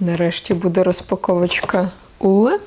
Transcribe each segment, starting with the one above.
Нарешті буде розпаковочка Ули.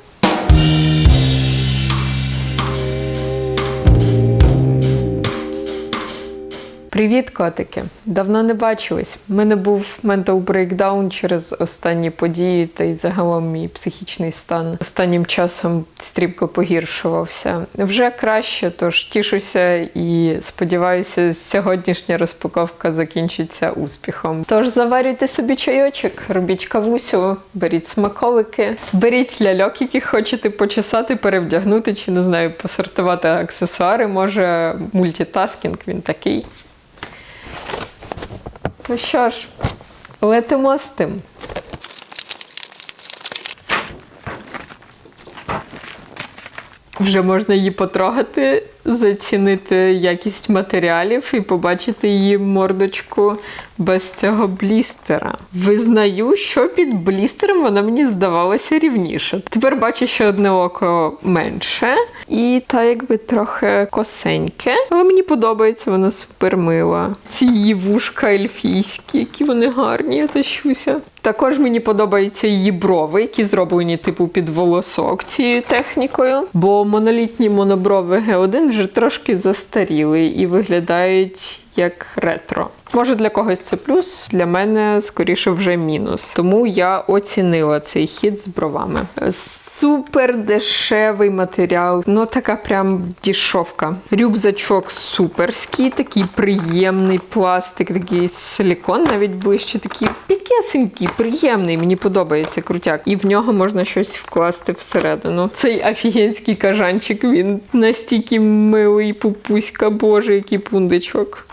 Привіт, котики! Давно не бачились. У мене був ментал брейкдаун через останні події, та й загалом мій психічний стан останнім часом стрімко погіршувався. Вже краще, тож тішуся і сподіваюся, сьогоднішня розпаковка закінчиться успіхом. Тож заварюйте собі чайочок, робіть кавусю, беріть смаколики, беріть ляльок, яких хочете почесати, перевдягнути чи не знаю, посортувати аксесуари. Може, мультитаскінг він такий. То що ж, летимо з тим. Вже можна її потрогати, зацінити якість матеріалів і побачити її мордочку без цього блістера. Визнаю, що під блістером вона мені здавалася рівніше. Тепер бачу, що одне око менше, і та якби трохи косеньке. Але мені подобається, вона супер мила. Ці її вушка ельфійські, які вони гарні, я тащуся. Також мені подобаються її брови, які зроблені типу під волосок цією технікою. Бо монолітні моноброви G1 вже трошки застаріли і виглядають як ретро. Може для когось це плюс, для мене скоріше вже мінус. Тому я оцінила цей хід з бровами. Супер дешевий матеріал, ну така прям дішовка. Рюкзачок суперський, такий приємний пластик, такий силікон, навіть ближче такий пікесенький, приємний. Мені подобається крутяк. І в нього можна щось вкласти всередину. Цей офігенський кажанчик, він настільки милий, пупуська, боже, який пундичок.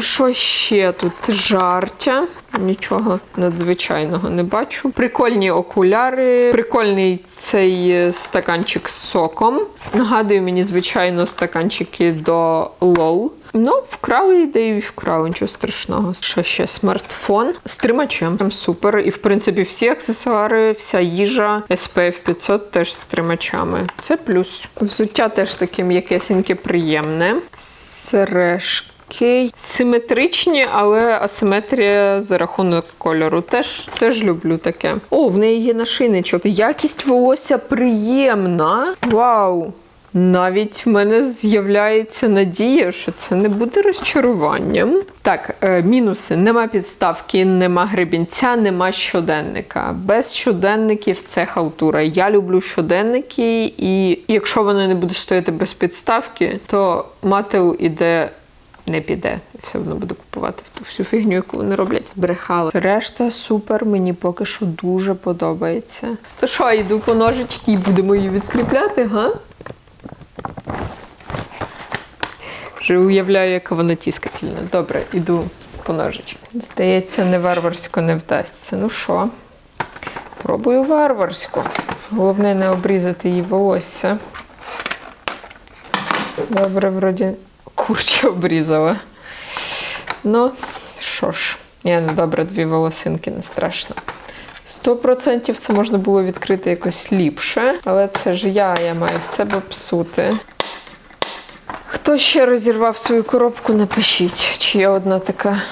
Що ще тут? Жартя. Нічого надзвичайного не бачу. Прикольні окуляри, прикольний цей е, стаканчик з соком. Нагадує мені, звичайно, стаканчики до лол. Ну, вкрали ідею і вкрали, нічого страшного. Що ще? Смартфон з тримачем. Прям супер. І в принципі всі аксесуари, вся їжа SPF 500 теж з тримачами. Це плюс. Взуття теж таке м'якесеньке, приємне. Сережки. Окей. Симетричні, але асиметрія за рахунок кольору. Теж, теж люблю таке. О, в неї є нашийничок. Якість волосся приємна. Вау! Навіть в мене з'являється надія, що це не буде розчаруванням. Так, е, мінуси: нема підставки, нема гребінця, нема щоденника. Без щоденників це халтура. Я люблю щоденники, і якщо вони не будуть стояти без підставки, то мател іде. Не піде, все одно буду купувати ту всю фігню, яку вони роблять. Збрехала. Решта супер, мені поки що дуже подобається. То що, йду по ножички і будемо її відкріпляти, га? Вже уявляю, яка вона тіскательна. Добре, іду по ножички. Здається, не варварсько не вдасться. Ну що, пробую варварську. Головне не обрізати її волосся. Добре, вроді курча обрізала. Ну, що ж, я не добре, дві волосинки, не страшно. Сто процентів це можна було відкрити якось ліпше, але це ж я, я маю в себе псути. Хто ще розірвав свою коробку, напишіть, чи я одна така.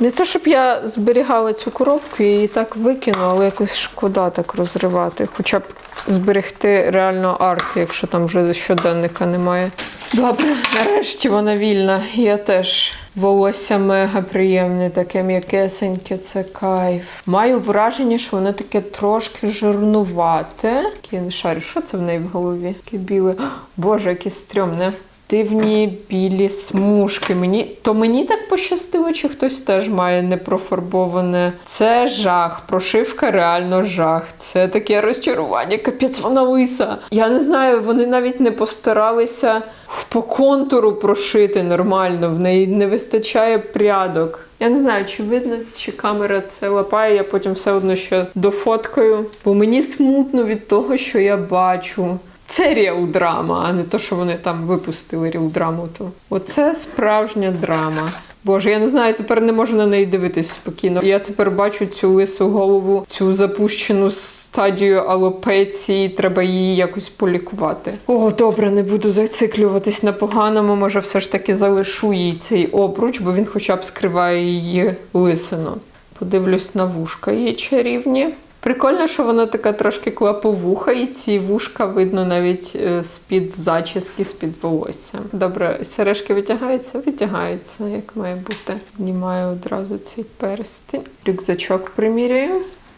Не то, щоб я зберігала цю коробку і її так викину, але якось шкода так розривати. Хоча б зберегти реально арт, якщо там вже щоденника немає. Добре, нарешті вона вільна. Я теж волосся мега приємне, таке м'якесеньке, це кайф. Маю враження, що воно таке трошки жирнувате. Я не шарю, що це в неї в голові? Таке біле. Боже, яке стрьомне. Дивні білі смужки. Мені то мені так пощастило, чи хтось теж має непрофарбоване. Це жах. Прошивка реально жах. Це таке розчарування. Капець вона лиса. Я не знаю, вони навіть не постаралися по контуру прошити нормально. В неї не вистачає прядок. Я не знаю, чи видно, чи камера це лапає, я потім все одно ще дофоткаю. Бо мені смутно від того, що я бачу. Це ріл драма, а не то, що вони там випустили ріл драму. То оце справжня драма. Боже, я не знаю, тепер не можу на неї дивитись спокійно. Я тепер бачу цю лису голову, цю запущену стадію алопеції. Треба її якось полікувати. О, добре, не буду зациклюватись на поганому. Може, все ж таки залишу їй цей обруч, бо він хоча б скриває її лисину. Подивлюсь на вушка її чарівні. Прикольно, що вона така трошки клаповуха, і ці вушка видно навіть е, з-під зачіски, з-під волосся. Добре, сережки витягаються? Витягаються, як має бути. Знімаю одразу цей перстень. Рюкзачок примірюю.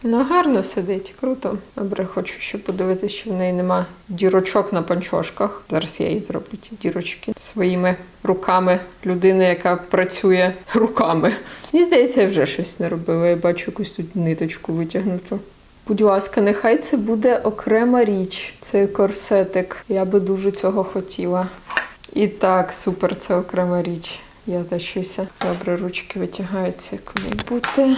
Ну, гарно сидить, круто. Добре, хочу ще подивитися, що в неї нема дірочок на панчошках. Зараз я їй зроблю ті дірочки своїми руками людини, яка працює руками. Мені здається, я вже щось не робила. Я бачу якусь тут ниточку витягнуту. Будь ласка, нехай це буде окрема річ, цей корсетик. Я би дуже цього хотіла. І так, супер, це окрема річ. Я тащуся. Добре, ручки витягаються, як бути.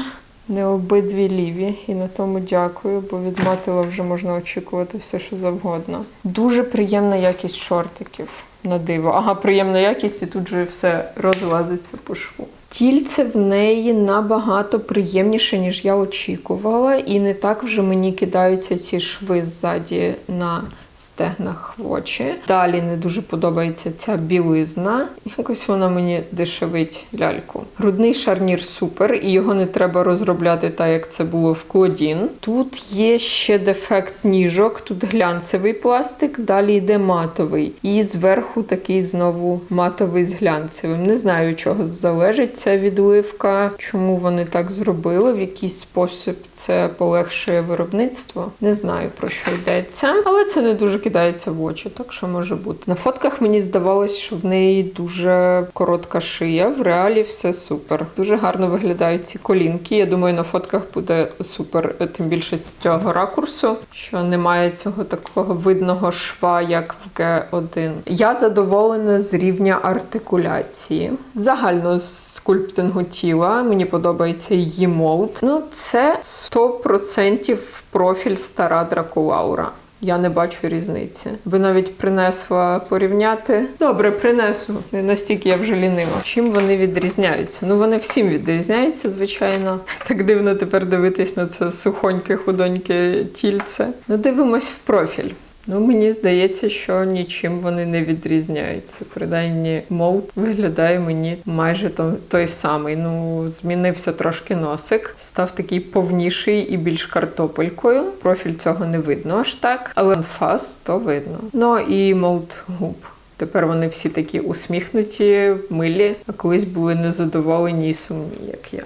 Не обидві ліві, і на тому дякую, бо від матила вже можна очікувати все, що завгодно. Дуже приємна якість шортиків на диво. Ага, приємна якість, і тут же все розлазиться по шву. Тільце в неї набагато приємніше, ніж я очікувала, і не так вже мені кидаються ці шви ззаді на стегнах в очі. Далі не дуже подобається ця білизна. Якось вона мені дешевить ляльку. Грудний шарнір супер, і його не треба розробляти так, як це було в Клодін. Тут є ще дефект ніжок, тут глянцевий пластик, далі йде матовий. І зверху такий знову матовий з глянцевим. Не знаю, чого залежить ця відливка, чому вони так зробили. В якийсь спосіб це полегшує виробництво. Не знаю про що йдеться, але це не дуже кидається в очі, так що може бути. На фотках мені здавалось, що в неї дуже коротка шия. В реалі все супер. Дуже гарно виглядають ці колінки. Я думаю, на фотках буде супер, тим більше з цього ракурсу, що немає цього такого видного шва, як в G1. Я задоволена з рівня артикуляції. Загально з скульптингу тіла. Мені подобається її молд. Ну, це 100% профіль стара Дракулаура. Я не бачу різниці. Би навіть принесла порівняти. Добре, принесу. Не настільки я вже лінива. Чим вони відрізняються? Ну вони всім відрізняються, звичайно. Так дивно тепер дивитись на це сухоньке, худоньке тільце. Ну, дивимось в профіль. Ну, мені здається, що нічим вони не відрізняються. Принаймні, молд виглядає мені майже то- той самий. Ну, змінився трошки носик, став такий повніший і більш картопелькою. Профіль цього не видно аж так, але анфас то видно. Ну і молд губ. Тепер вони всі такі усміхнуті, милі, а колись були незадоволені і сумні, як я.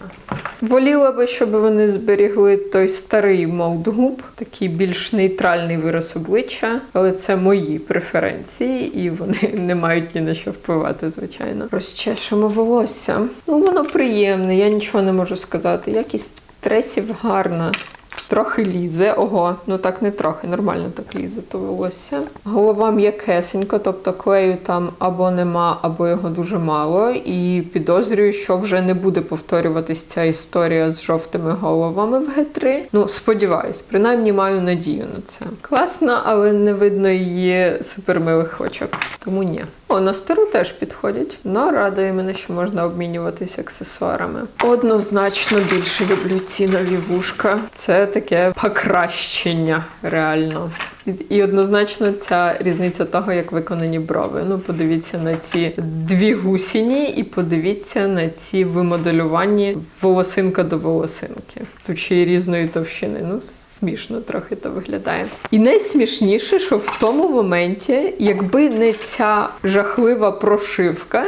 Воліла би, щоб вони зберігли той старий молд губ, такий більш нейтральний вираз обличчя, але це мої преференції, і вони не мають ні на що впливати, звичайно. Розчешемо волосся. Ну, воно приємне, я нічого не можу сказати. Якість тресів гарна. Трохи лізе, ого, ну так не трохи, нормально так лізе то волосся. Голова м'якесенько, тобто клею там або нема, або його дуже мало. І підозрюю, що вже не буде повторюватись ця історія з жовтими головами в Г3. Ну, сподіваюсь, принаймні маю надію на це. Класно, але не видно її супермилих очок. Тому ні. О, на стару теж підходять. Ну, радує мене, що можна обмінюватися аксесуарами. Однозначно більше люблю ці нові вушка. Це таке покращення реально. І- однозначно ця різниця того, як виконані брови. Ну, подивіться на ці дві гусіні, і подивіться на ці вимоделювані волосинка до волосинки. Й різної товщини. Ну, смішно трохи то виглядає. І найсмішніше, що в тому моменті, якби не ця жахлива прошивка,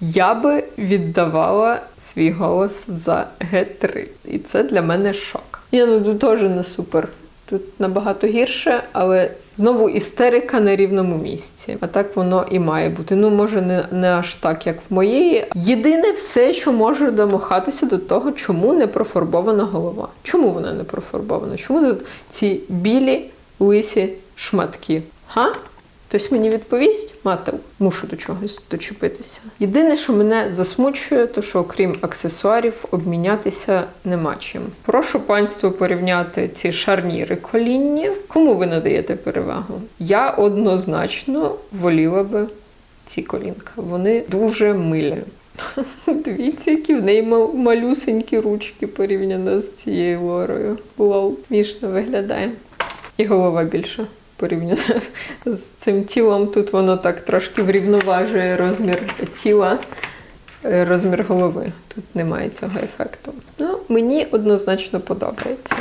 я би віддавала свій голос за Г3. І це для мене шок. Я ну тут теж не супер. Тут набагато гірше, але знову істерика на рівному місці. А так воно і має бути. Ну, може, не, не аж так, як в моєї. Єдине все, що може домахатися до того, чому не профарбована голова. Чому вона не профарбована? Чому тут ці білі лисі шматки? Га? Хтось мені відповість, мател, мушу до чогось дочепитися. Єдине, що мене засмучує, то що окрім аксесуарів обмінятися нема чим. Прошу панство порівняти ці шарніри колінні. Кому ви надаєте перевагу? Я однозначно воліла би ці колінка. Вони дуже милі. Дивіться, які в неї малюсенькі ручки порівняно з цією лорою. Лол, смішно виглядає. І голова більша порівняно з цим тілом. Тут воно так трошки врівноважує розмір тіла, е, розмір голови. Тут немає цього ефекту. Ну, мені однозначно подобається.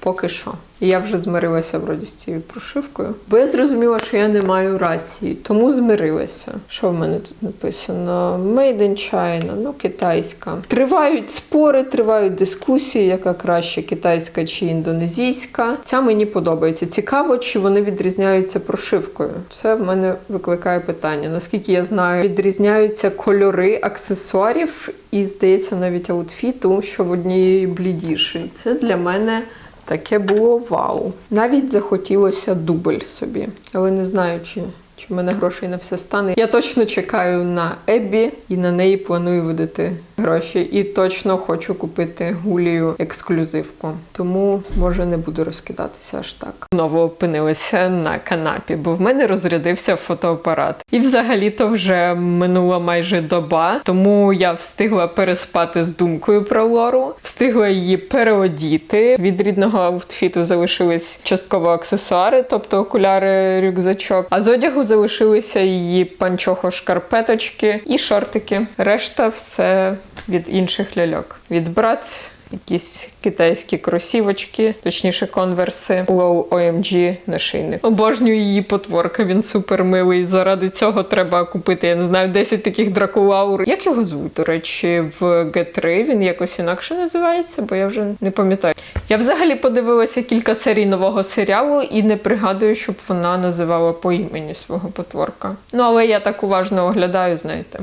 Поки що. І я вже змирилася вроді з цією прошивкою. Бо я зрозуміла, що я не маю рації, тому змирилася. Що в мене тут написано? Made in China, ну китайська. Тривають спори, тривають дискусії, яка краще, китайська чи індонезійська. Ця мені подобається. Цікаво, чи вони відрізняються прошивкою. Це в мене викликає питання. Наскільки я знаю, відрізняються кольори аксесуарів і, здається, навіть аутфіту, що в однієї блідіший. Це для мене. Таке було вау. Навіть захотілося дубль собі. Але не знаю, чи, чи в мене грошей на все стане. Я точно чекаю на Еббі і на неї планую видати гроші. І точно хочу купити гулію ексклюзивку. Тому може не буду розкидатися аж так. Знову опинилася на канапі, бо в мене розрядився фотоапарат. І взагалі-то вже минула майже доба, тому я встигла переспати з думкою про Лору, встигла її переодіти. Від рідного аутфіту залишились частково аксесуари, тобто окуляри, рюкзачок. А з одягу залишилися її панчохо-шкарпеточки і шортики. Решта все від інших ляльок. Від Bratz Якісь китайські кросівочки, точніше конверси, Low OMG нашийник. Обожнюю її потворка, він супер милий. Заради цього треба купити, я не знаю, 10 таких дракулаур. Як його звуть, до речі, в G3 він якось інакше називається, бо я вже не пам'ятаю. Я взагалі подивилася кілька серій нового серіалу і не пригадую, щоб вона називала по імені свого потворка. Ну але я так уважно оглядаю, знаєте.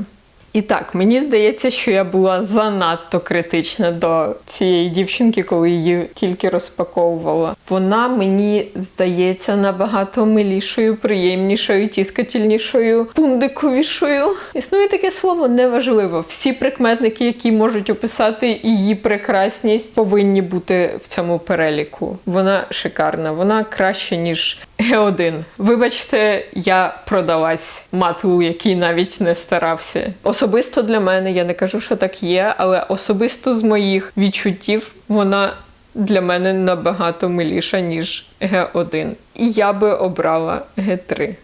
І так, мені здається, що я була занадто критична до цієї дівчинки, коли її тільки розпаковувала. Вона мені здається набагато милішою, приємнішою, тіскательнішою, пундиковішою. Існує таке слово неважливо. Всі прикметники, які можуть описати її прекрасність, повинні бути в цьому переліку. Вона шикарна, вона краще ніж Г1. Вибачте, я продалась матлу, який навіть не старався. Особисто для мене, я не кажу, що так є, але особисто з моїх відчуттів вона для мене набагато миліша, ніж Г1. І я би обрала Г3.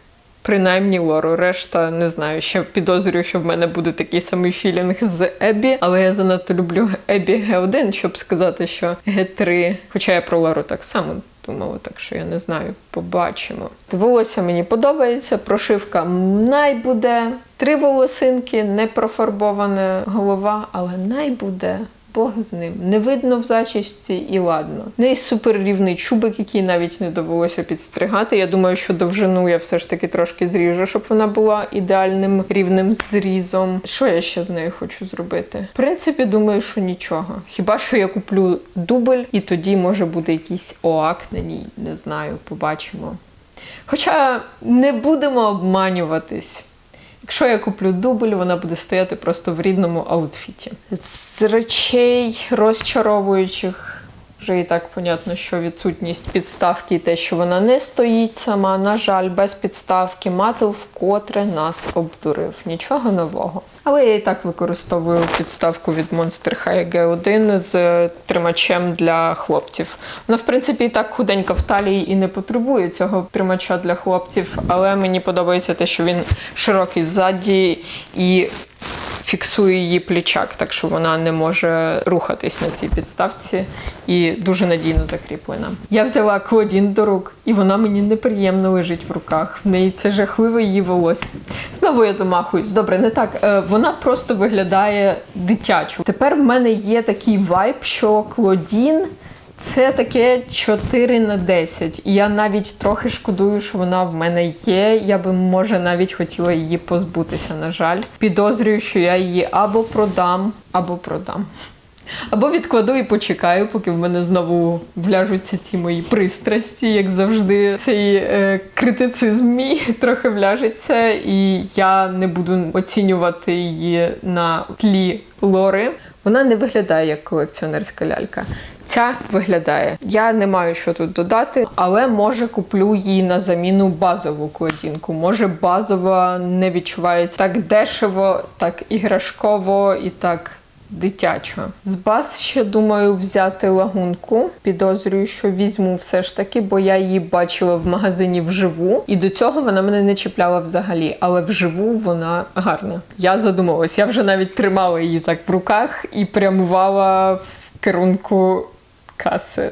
Принаймні Лору, решта не знаю. Ще підозрюю, що в мене буде такий самий філінг з Ебі, але я занадто люблю Ебі Г1, щоб сказати, що Г3. Хоча я про Лору так само думала, так що я не знаю, побачимо. Волосся мені подобається, прошивка най буде. Три волосинки, не профарбована голова, але най буде. Бог з ним. Не видно в зачісці і ладно. В неї супер рівний чубик, який навіть не довелося підстригати. Я думаю, що довжину я все ж таки трошки зріжу, щоб вона була ідеальним рівним зрізом. Що я ще з нею хочу зробити? В принципі, думаю, що нічого. Хіба що я куплю дубль, і тоді може буде якийсь оак на ній. Не знаю, побачимо. Хоча не будемо обманюватись. Якщо я куплю дубль, вона буде стояти просто в рідному аутфіті. З речей розчаровуючих. Вже і так понятно, що відсутність підставки і те, що вона не стоїть сама. На жаль, без підставки матл вкотре нас обдурив. Нічого нового. Але я і так використовую підставку від Monster High G1 з тримачем для хлопців. Вона, в принципі, і так худенька в талії і не потребує цього тримача для хлопців, але мені подобається те, що він широкий ззаді і фіксує її плічак, так що вона не може рухатись на цій підставці і дуже надійно закріплена. Я взяла Клодін до рук, і вона мені неприємно лежить в руках. В неї це жахливе її волосся. Знову я домахуюсь. Добре, не так. Е, Вона просто виглядає дитячо. Тепер в мене є такий вайб, що Клодін. Це таке 4 на 10. І я навіть трохи шкодую, що вона в мене є. Я би, може, навіть хотіла її позбутися, на жаль. Підозрюю, що я її або продам, або продам. Або відкладу і почекаю, поки в мене знову вляжуться ці мої пристрасті, як завжди. Цей е, критицизм мій трохи вляжеться, і я не буду оцінювати її на тлі лори. Вона не виглядає як колекціонерська лялька. Ця виглядає. Я не маю що тут додати, але може куплю її на заміну базову кладінку. Може, базова не відчувається так дешево, так іграшково і так. Дитячо. З баз ще думаю взяти лагунку. Підозрюю, що візьму все ж таки, бо я її бачила в магазині вживу. І до цього вона мене не чіпляла взагалі. Але вживу вона гарна. Я задумалась. Я вже навіть тримала її так в руках і прямувала в керунку каси.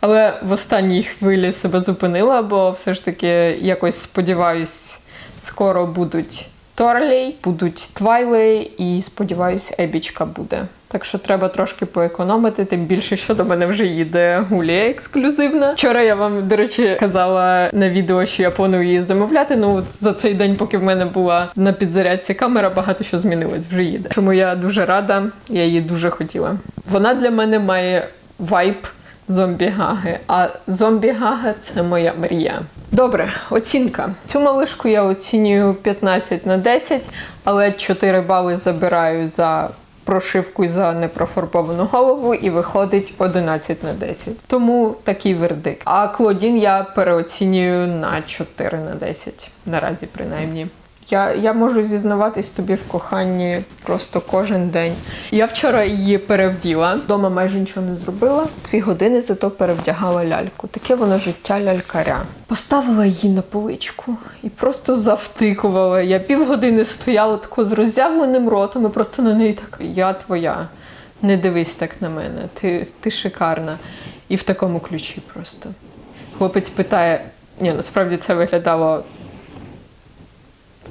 Але в останній хвилі себе зупинила, бо все ж таки якось сподіваюсь, скоро будуть Торлей, будуть Твайлей і сподіваюсь, Ебічка буде. Так що треба трошки поекономити, тим більше, що до мене вже їде Гулія ексклюзивна. Вчора я вам, до речі, казала на відео, що я планую її замовляти. Ну от за цей день, поки в мене була на підзарядці камера, багато що змінилось, вже їде. Чому я дуже рада, я її дуже хотіла. Вона для мене має вайб зомбі-гаги, а зомбі-гага це моя мрія. Добре, оцінка. Цю малишку я оцінюю 15 на 10, але 4 бали забираю за прошивку за непрофарбовану голову, і виходить 11 на 10. Тому такий вердикт. А Клодін я переоцінюю на 4 на 10. Наразі, принаймні. Я, я можу зізнаватись тобі в коханні просто кожен день. Я вчора її перевділа. Дома майже нічого не зробила. Дві години зато перевдягала ляльку. Таке воно життя лялькаря. Поставила її на поличку і просто завтикувала. Я півгодини стояла тако з роззявленим ротом і просто на неї так. Я твоя. Не дивись так на мене. Ти, ти шикарна. І в такому ключі просто. Хлопець питає: ні, насправді це виглядало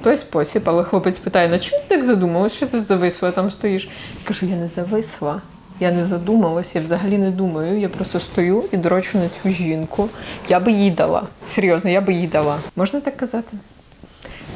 той спосіб, але хлопець питає, на чому ти так задумалась, що ти зависла там стоїш? Я кажу, я не зависла, я не задумалась, я взагалі не думаю. Я просто стою і дрочу на цю жінку. Я би їй дала. Серйозно, я би їй дала. Можна так казати?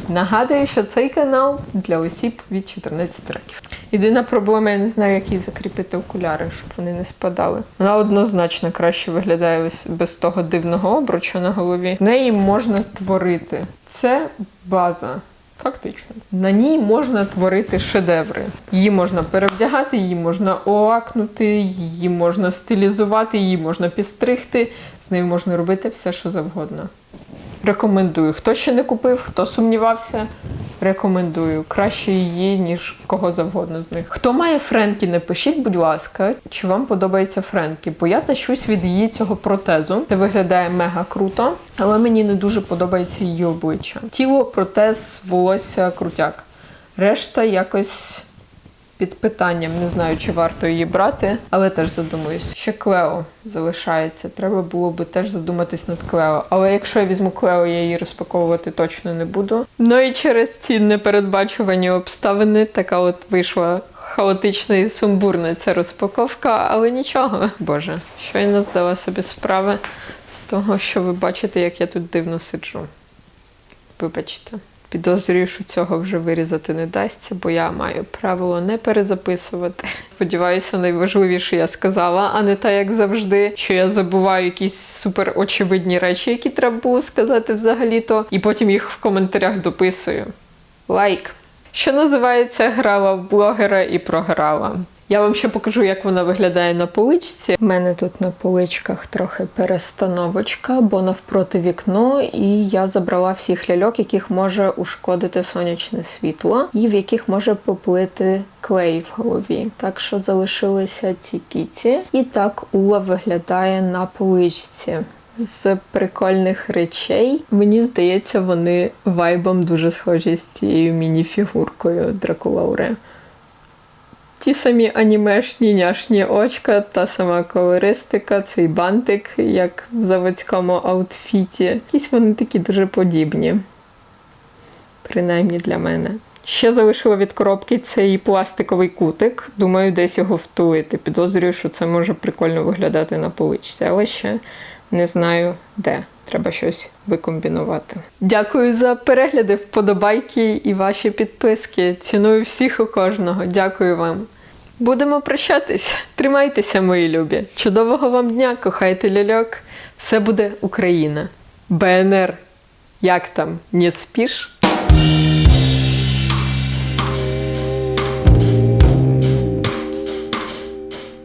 Нагадую, що цей канал для осіб від 14 років. Єдина проблема, я не знаю, як їй закріпити окуляри, щоб вони не спадали. Вона однозначно краще виглядає без того дивного обруча на голові. В неї можна творити. Це база. Фактично, на ній можна творити шедеври. Її можна перевдягати, її можна оакнути, її можна стилізувати, її можна підстригти. З нею можна робити все, що завгодно. Рекомендую. Хто ще не купив, хто сумнівався, рекомендую. Краще її, ніж кого завгодно з них. Хто має Френкі, напишіть, будь ласка, чи вам подобається Френкі, бо я тащусь від її цього протезу. Це виглядає мега круто, але мені не дуже подобається її обличчя. Тіло, протез, волосся, крутяк. Решта якось під питанням. Не знаю, чи варто її брати, але теж задумуюсь. Ще Клео залишається. Треба було би теж задуматись над Клео. Але якщо я візьму Клео, я її розпаковувати точно не буду. Ну і через ці непередбачувані обставини така от вийшла. Хаотична і сумбурна ця розпаковка, але нічого. Боже, щойно здала собі справи з того, що ви бачите, як я тут дивно сиджу. Вибачте. Підозрюю, що цього вже вирізати не дасться, бо я маю правило не перезаписувати. Сподіваюся, найважливіше я сказала, а не так, як завжди, що я забуваю якісь супер очевидні речі, які треба було сказати взагалі-то, і потім їх в коментарях дописую. Лайк. Що називається, грала в блогера і програла. Я вам ще покажу, як вона виглядає на поличці. У мене тут на поличках трохи перестановочка, бо навпроти вікно, і я забрала всіх ляльок, яких може ушкодити сонячне світло, і в яких може поплити клей в голові. Так що залишилися ці кіці. І так Ула виглядає на поличці. З прикольних речей, мені здається, вони вайбом дуже схожі з цією міні-фігуркою Дракулауре. Ті самі анімешні няшні очка, та сама колористика, цей бантик, як в заводському аутфіті. Якісь вони такі дуже подібні. Принаймні для мене. Ще залишила від коробки цей пластиковий кутик. Думаю, десь його втулити. Підозрюю, що це може прикольно виглядати на поличці, але ще не знаю де. Треба щось викомбінувати. Дякую за перегляди, вподобайки і ваші підписки. Ціную всіх у кожного. Дякую вам. Будемо прощатись. Тримайтеся, мої любі. Чудового вам дня, кохайте ляльок. Все буде Україна. БНР. Як там? Не спіш?